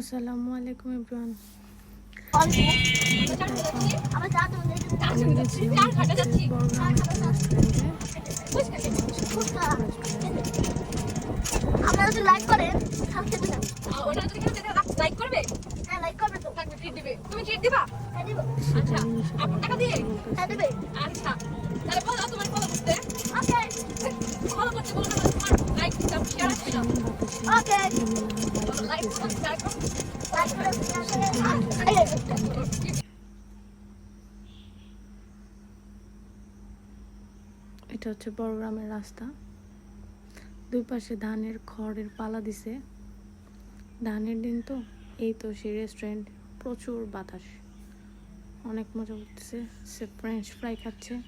আসসালামু আলাইকুম আপনারা যদি লাইক করেন সাথে ওটা যদি কেউ লাইক করবে হ্যাঁ লাইক করবে তো তাকে ট্রিট দিবে তুমি ট্রিট দিবা হ্যাঁ দিব আচ্ছা। আপন টাকা দিয়ে হ্যাঁ দিবে আচ্ছা তাহলে বলো তোমার ফলো করতে ওকে ফলো করতে বলো তোমার লাইক দাও শেয়ার দাও ওকে লাইক এটা হচ্ছে বড়গ্রামের রাস্তা। দুই পাশে ধানের খড়ের পালা দিছে। ধানের দিন তো? এই তো সেই রেস্টুরেন্ট প্রচুর বাতাস। অনেক মজা করতেছে। সে ফ্রেঞ্চ ফ্রাই খাচ্ছে।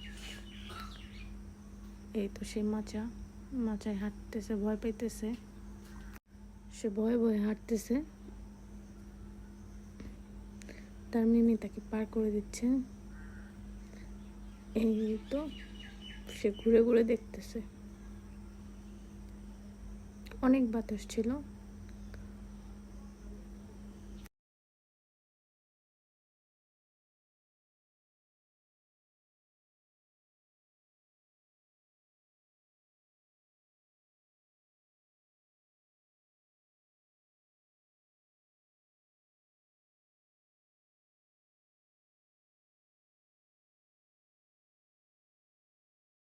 এই তো সেই মাচা। মাচায় হাঁটতেছে, ভয় পাইতেছে। সে ভয়ে ভয়ে হাঁটতেছে। তার মিমি তাকে পার করে দিচ্ছে। এই তো সে ঘুরে ঘুরে দেখতেছে। অনেক বাতাস ছিল।